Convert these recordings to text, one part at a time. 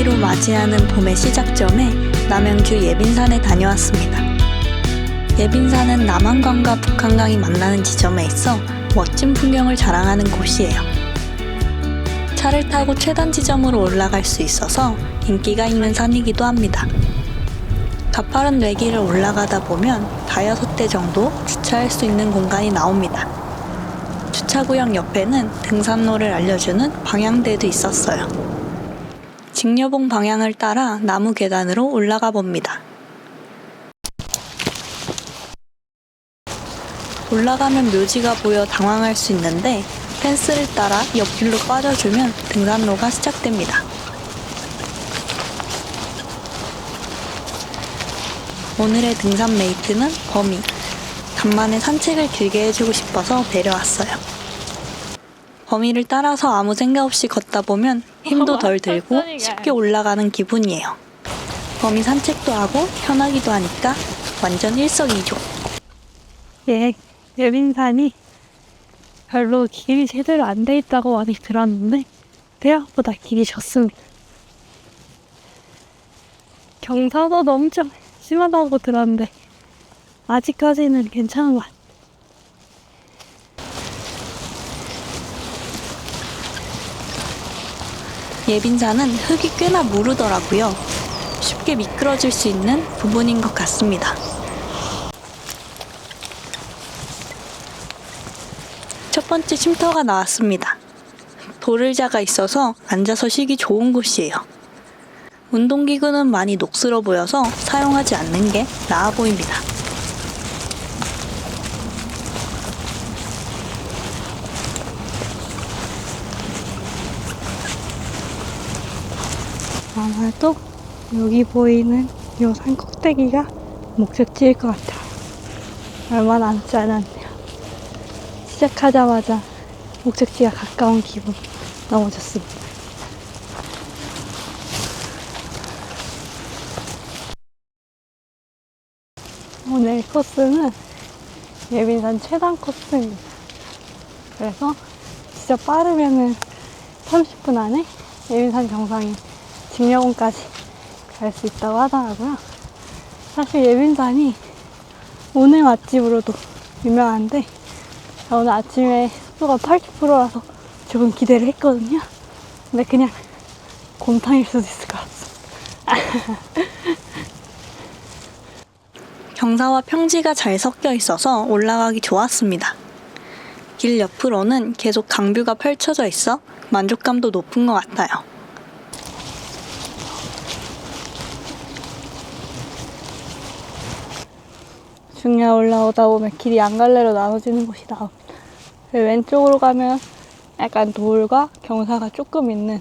열기로 맞이하는 봄의 시작점에 남양주 예빈산에 다녀왔습니다. 예빈산은 남한강과 북한강이 만나는 지점에 있어 멋진 풍경을 자랑하는 곳이에요. 차를 타고 최단 지점으로 올라갈 수 있어서 인기가 있는 산이기도 합니다. 가파른 외길을 올라가다 보면 다여섯 대 정도 주차할 수 있는 공간이 나옵니다. 주차구역 옆에는 등산로를 알려주는 방향대도 있었어요. 직녀봉 방향을 따라 나무 계단으로 올라가 봅니다. 올라가면 묘지가 보여 당황할 수 있는데 펜스를 따라 옆길로 빠져주면 등산로가 시작됩니다. 오늘의 등산 메이트는 범이. 간만에 산책을 길게 해주고 싶어서 데려왔어요. 범이를 따라서 아무 생각 없이 걷다 보면 힘도 덜 들고 쉽게 올라가는 기분이에요. 범이 산책도 하고 편하기도 하니까 완전 일석이조. 예, 예빈산이 별로 길이 제대로 안 돼 있다고 많이 들었는데 생각보다 길이 좋습니다. 경사도도 엄청 심하다고 들었는데 아직까지는 괜찮은 것 같아요. 예빈산은 흙이 꽤나 무르더라고요. 쉽게 미끄러질 수 있는 부분인 것 같습니다. 첫 번째 쉼터가 나왔습니다. 돌을자가 있어서 앉아서 쉬기 좋은 곳이에요. 운동기구는 많이 녹슬어 보여서 사용하지 않는 게 나아 보입니다. 아마도 여기 보이는 요산 꼭대기가 목적지일 것 같아요. 얼마 남지 않았네요. 시작하자마자 목적지가 가까운 기분 너무 좋습니다. 오늘 코스는 예빈산 최단 코스입니다. 그래서 진짜 빠르면은 30분 안에 예빈산 정상에 직녀봉까지 갈 수 있다고 하더라고요. 사실 예빈산이 오늘 맛집으로도 유명한데 저 오늘 아침에 속도가 80%라서 조금 기대를 했거든요. 근데 그냥 곰탕일 수도 있을 것 같습니다. 경사와 평지가 잘 섞여 있어서 올라가기 좋았습니다. 길 옆으로는 계속 강뷰가 펼쳐져 있어 만족감도 높은 것 같아요. 중야 올라오다 보면 길이 안갈래로 나눠지는 곳이 나옵니다. 그 왼쪽으로 가면 약간 돌과 경사가 조금 있는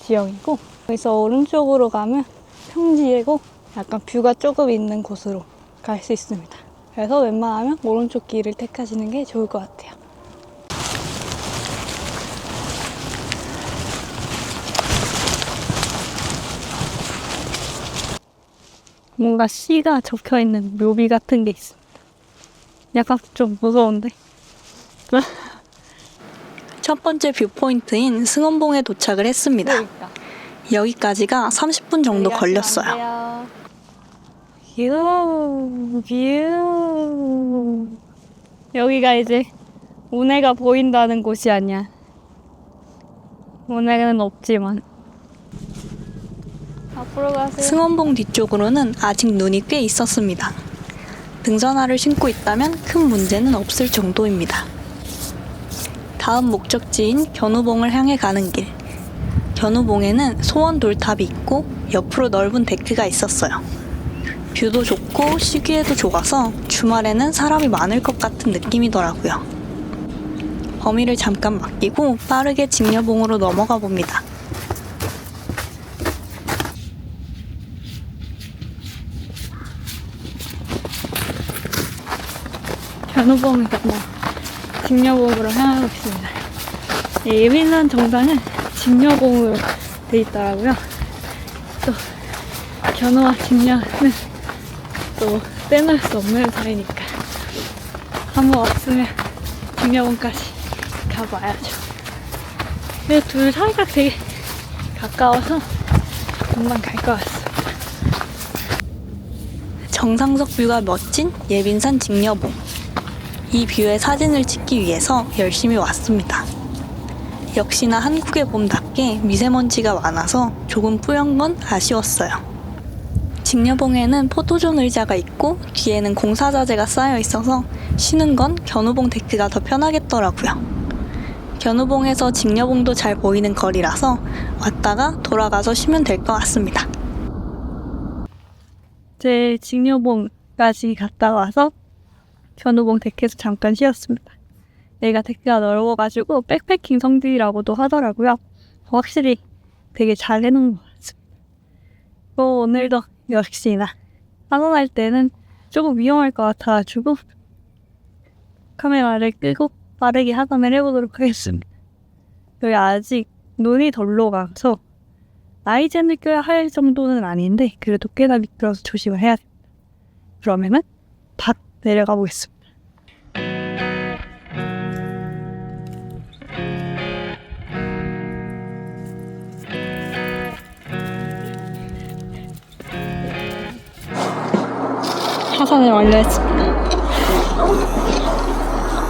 지형이고 여기서 오른쪽으로 가면 평지이고 약간 뷰가 조금 있는 곳으로 갈 수 있습니다. 그래서 웬만하면 오른쪽 길을 택하시는 게 좋을 것 같아요. 뭔가 씨가 적혀 있는 묘비 같은 게 있습니다. 약간 좀 무서운데. 첫 번째 뷰포인트인 승원봉에 도착을 했습니다. 여기까지가 30분 정도 걸렸어요. 뷰, 뷰. 여기가 이제 운해가 보인다는 곳이 아니야. 운해는 없지만. 앞으로 가세요. 승원봉 뒤쪽으로는 아직 눈이 꽤 있었습니다. 등산화를 신고 있다면 큰 문제는 없을 정도입니다. 다음 목적지인 견우봉을 향해 가는 길. 견우봉에는 소원 돌탑이 있고 옆으로 넓은 데크가 있었어요. 뷰도 좋고 쉬기에도 좋아서 주말에는 사람이 많을 것 같은 느낌이더라고요. 범위를 잠깐 맡기고 빠르게 직녀봉으로 넘어가 봅니다. 견우봉을 건너 직녀봉으로 향하고 있습니다. 이 예민한 정상은 직녀봉으로 돼 있더라고요. 또 견우와 직녀는 또 빼놓을 수 없는 사이니까 한번 왔으면 직녀봉까지 가봐야죠. 근데 둘 사이가 되게 가까워서 금방 갈 것 같습니다. 정상석 뷰가 멋진 예빈산 직녀봉. 이 뷰의 사진을 찍기 위해서 열심히 왔습니다. 역시나 한국의 봄답게 미세먼지가 많아서 조금 뿌연 건 아쉬웠어요. 직녀봉에는 포토존 의자가 있고 뒤에는 공사자재가 쌓여 있어서 쉬는 건 견우봉 데크가 더 편하겠더라고요. 견우봉에서 직녀봉도 잘 보이는 거리라서 왔다가 돌아가서 쉬면 될 것 같습니다. 제 직녀봉까지 갔다 와서 견우봉 데크에서 잠깐 쉬었습니다. 여기가 데크가 넓어가지고 백패킹 성지라고도 하더라고요. 확실히 되게 잘 해놓은 것 같습니다. 또 오늘도 역시나 하산할 때는 조금 위험할 것 같아가지고 카메라를 끄고 빠르게 하산을 해보도록 하겠습니다. 여기 아직 눈이 덜 녹아서 라이젠을 껴야 할 정도는 아닌데 그래도 꽤나 미끄러워서 조심을 해야 됩니다. 그러면은 다 내려가 보겠습니다. 하산을 완료했습니다.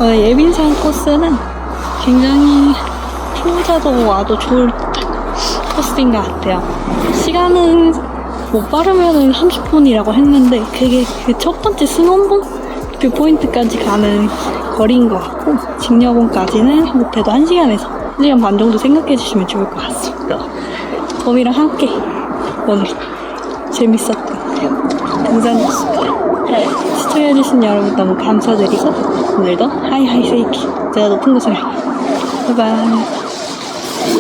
오늘 예빈산 코스는 굉장히 초보자도 와도 좋을 코스인 것 같아요. 시간은 못 빠르면 30분이라고 했는데 그게 그 첫 번째 스논봉 그 포인트까지 가는 거리인 것 같고 직녀봉까지는 못해도 1시간에서 1시간 반 정도 생각해 주시면 좋을 것 같습니다. 봄이랑 함께 오늘 재밌었던 등산이었습니다. 시청해주신 여러분 너무 감사드리고 오늘도 하이하이 세이키 제가 높은 곳을 바이바이